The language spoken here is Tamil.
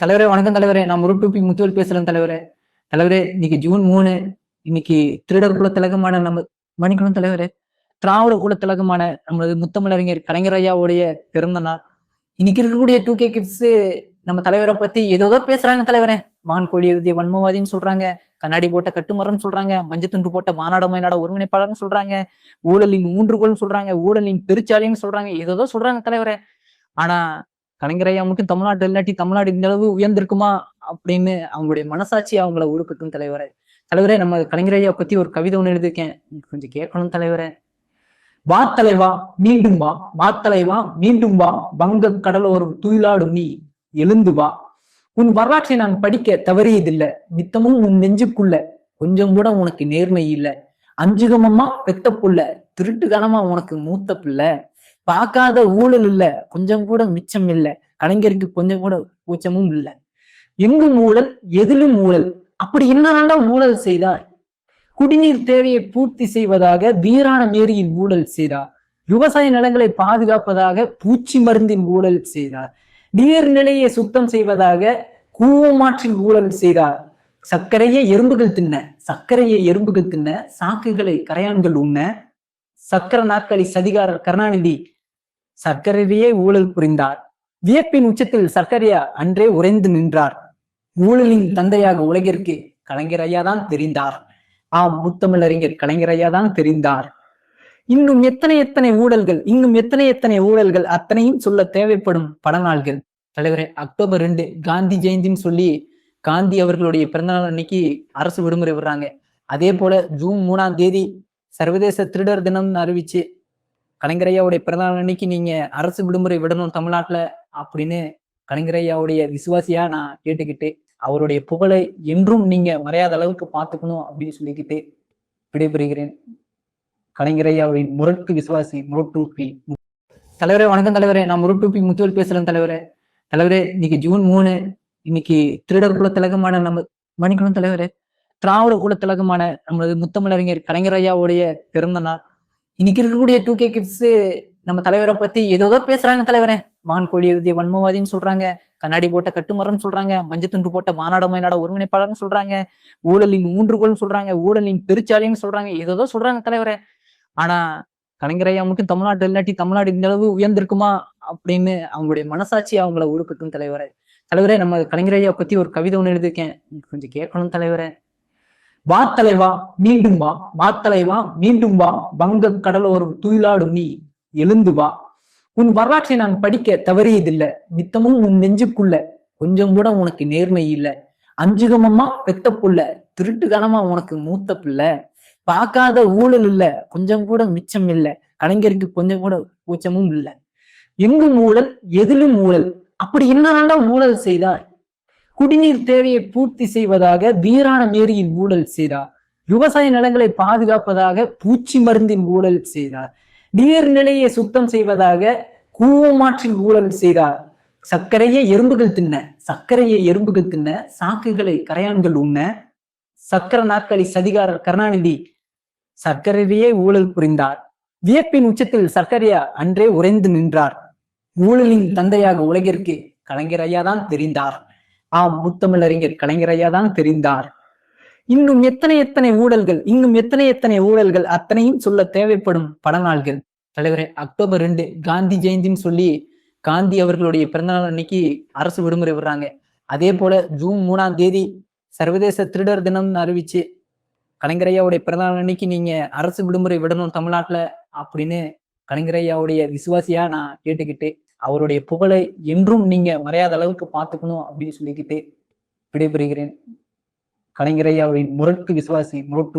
தலைவரே வணக்கம் தலைவரே. நான் முருட்டுப்பி முத்துவல் பேசுறேன் தலைவரே. தலைவரே இன்னைக்கு ஜூன் மூணு இன்னைக்கு திருடர் குல திலகமான நம்ம மணிக்கணும் தலைவரே. திராவிட குல திலகமான நம்மளது முத்தமிழறிஞர் கலைஞர் ஐயாவுடைய பிறந்த நாள். இன்னைக்கு இருக்கக்கூடிய டூ கே கிட்ஸ் நம்ம தலைவரை பத்தி ஏதோ பேசுறாங்க தலைவரே. வான் கோழி எழுதிய வன்மவாதின்னு சொல்றாங்க கண்ணாடி போட்ட கட்டுமரம்னு சொல்றாங்க மஞ்சள் துண்டு போட்ட மாநாட மயநாட ஒருங்கிணைப்பாளர்னு சொல்றாங்க ஊழலின் ஊன்றுகோல்னு சொல்றாங்க ஊழலின் பெருச்சாலின்னு சொல்றாங்க ஏதோ சொல்றாங்க தலைவரே. ஆனா கலைஞரையா மட்டும் தமிழ்நாடு இல்லாட்டி தமிழ்நாடு இந்த அளவு உயர்ந்திருக்குமா அப்படின்னு அவங்களுடைய மனசாட்சி அவங்கள உருப்பட்டும் தலைவரே. தலைவரே நம்ம கலைஞரையா பத்தி ஒரு கவிதை ஒண்ணு எழுதியிருக்கேன். கொஞ்சம் கேட்கணும் தலைவரே. வா தலைவா மீண்டும் வா. வா தலைவா மீண்டும் வா. வங்க கடலோரம் துயிலாடும் நீ எழுந்து வா. உன் வரலாற்றை நான் படிக்க தவறியதில்லை. நித்தமும் உன் நெஞ்சுக்குள்ள கொஞ்சம் கூட உனக்கு நேர்மை இல்லை. அஞ்சுகமமா பெத்த புள்ள திருட்டுகனமா உனக்கு மூத்த பிள்ளை. பார்க்காத ஊழல் இல்ல. கொஞ்சம் கூட மிச்சம் இல்ல. கலைஞருக்கு கொஞ்சம் கூட கூச்சமும் இல்ல. எங்கும் ஊழல் எதிலும் ஊழல். அப்படி என்னதாண்டா ஊழல் செய்தார் குடிநீர் தேவையை பூர்த்தி செய்வதாக வீராண மேரியில் ஊழல் செய்தார். விவசாய நிலங்களை பாதுகாப்பதாக பூச்சி மருந்தின் ஊழல் செய்தார். நீர்நிலையை சுத்தம் செய்வதாக கூவமாற்றின் ஊழல் செய்தார். சர்க்கரையை எறும்புகள் தின்ன. சர்க்கரையை எறும்புகள் தின்ன. சாக்குகளை கரையான்கள் உண்ண. சக்கர நாற்காலி சதிகாரர் கருணாநிதி சர்க்கரையே ஊழல் புரிந்தார். வியப்பின் உச்சத்தில் சர்க்கரையா அன்றே உறைந்து நின்றார். ஊழலின் தந்தையாக உலகிற்கு கலைஞர் ஐயா தான் தெரிந்தார். ஆம் முத்தமிழறிஞர் கலைஞர் ஐயா தான் தெரிந்தார். இன்னும் எத்தனை எத்தனை ஊழல்கள் இன்னும் எத்தனை எத்தனை ஊழல்கள் அத்தனையும் சொல்ல தேவைப்படும் பல நாள்கள். தலைவரே அக்டோபர் ரெண்டு காந்தி ஜெயந்தின்னு சொல்லி காந்தி அவர்களுடைய பிறந்தநாள் அன்னைக்கு அரசு விடுமுறை விடுறாங்க. அதே போல ஜூன் மூணாம் தேதி சர்வதேச திருடர் தினம்னு அறிவிச்சு கலைஞர் ஐயாவுடைய பிறந்தநாள் அன்னைக்கு நீங்க அரசு விடுமுறை விடணும் தமிழ்நாட்டுல அப்படின்னு கலைஞரையாவுடைய விசுவாசியா நான் கேட்டுக்கிட்டு அவருடைய புகழை என்றும் நீங்க மறையாத அளவுக்கு பார்த்துக்கணும் அப்படின்னு சொல்லிக்கிட்டு விடைபெறுகிறேன். கலைஞர் ஐயாவின் முரட்டு விசுவாசி முரட்டூப்பி தலைவரே வணக்கம் தலைவரே. நான் முரட்டூப்பி முத்துவல் பேசுறேன் தலைவரே. தலைவரே இன்னைக்கு ஜூன் மூணு இன்னைக்கு திருடர் குல திலகமான நம்ம மணிக்கணும் தலைவரே. திராவிட குல திலகமான நமது முத்தமிழறிஞர் கலைஞரையாவுடைய பிறந்த நாள் இன்னைக்கு இருக்கக்கூடிய டூ கே கிட்ஸ் நம்ம தலைவரை பத்தி ஏதோ பேசுறாங்க தலைவரே. வான் கோழி எழுதிய வன்மவாதின்னு சொல்றாங்க கண்ணாடி போட்ட கட்டுமரம்னு சொல்றாங்க மஞ்சள் துண்டு போட்ட மாநாட மயிலாட ஒருங்கிணைப்பாளர்னு சொல்றாங்க ஊழலின் ஊன்றுகோல்னு சொல்றாங்க ஊழலின் பெருச்சாலின்னு சொல்றாங்க ஏதோ சொல்றாங்க தலைவரே. ஆனா கலைஞரையா மட்டும் தமிழ்நாட்டு இல்லாட்டி தமிழ்நாடு இந்த அளவு உயர்ந்திருக்குமா அப்படின்னு அவங்களுடைய மனசாட்சி அவங்கள உருப்பட்டும் தலைவரே. தலைவரே நம்ம கலைஞரையா பத்தி ஒரு கவிதை ஒன்று எழுதியிருக்கேன். கொஞ்சம் கேட்கணும் தலைவரே. வா தலைவா மீண்டும் வா. வா தலைவா மீண்டும் வா. வங்க கடலோரம் துயிலாடும் நீ எழுந்து வா. உன் வரலாற்றை நான் படிக்க தவறியதில்லை. நித்தமும் உன் நெஞ்சுக்குள்ள கொஞ்சம் கூட உனக்கு நேர்மை இல்லை. அஞ்சுகமமா பெத்த புள்ள திருட்டுகனமா உனக்கு மூத்த பிள்ளை. பார்க்காத ஊழல் இல்ல. கொஞ்சம் கூட மிச்சம் இல்லை. கலைஞருக்கு கொஞ்சம் கூட கூச்சமும் இல்லை. எங்கும் ஊழல் எதிலும் ஊழல். அப்படி என்னடா ஊழல் செய்தார் குடிநீர் தேவையை பூர்த்தி செய்வதாக வீராண மேரியின் ஊழல் செய்தார். விவசாய நிலங்களை பாதுகாப்பதாக பூச்சி மருந்தின் ஊழல் செய்தார். நீர்நிலையை சுத்தம் செய்வதாக கூவமாற்றின் ஊழல் செய்தார். சர்க்கரையை எறும்புகள் தின்ன சர்க்கரையை எறும்புகள் தின்ன சாக்குகளை கரையான்கள் உண்ண சக்கர நாற்காலி சதிகாரர் கருணாநிதி சர்க்கரையே ஊழல் புரிந்தார். வியப்பின் உச்சத்தில் சர்க்கரையா அன்றே உறைந்து நின்றார். ஊழலின் தந்தையாக உலகிற்கு கலைஞர் ஐயா தான் தெரிந்தார். ஆம் முத்தமிழறிஞர் கலைஞரையா தான் தெரிந்தார். இன்னும் எத்தனை எத்தனை ஊழல்கள் இன்னும் எத்தனை எத்தனை ஊழல்கள் அத்தனையும் சொல்ல தேவைப்படும் பல நாள்கள். தலைவரே அக்டோபர் ரெண்டு காந்தி ஜெயந்தின்னு சொல்லி காந்தி அவர்களுடைய பிறந்தநாள் அன்னைக்கு அரசு விடுமுறை விடுறாங்க. அதே போல ஜூன் மூணாம் தேதி சர்வதேச திருடர் தினம்னு அறிவிச்சு கலைஞரையாவுடைய பிறந்தநாள் அன்னைக்கு நீங்க அரசு விடுமுறை விடணும் தமிழ்நாட்டுல அப்படின்னு கலைஞரையாவுடைய விசுவாசியா நான் கேட்டுக்கிட்டு அவருடைய புகழை என்றும் நீங்க மறையாத அளவுக்கு பார்த்துக்கணும் அப்படின்னு சொல்லிக்கிட்டு விடைபெறுகிறேன். கலைஞர் ஐயாவின் முரட்டு விசுவாசி முரட்டு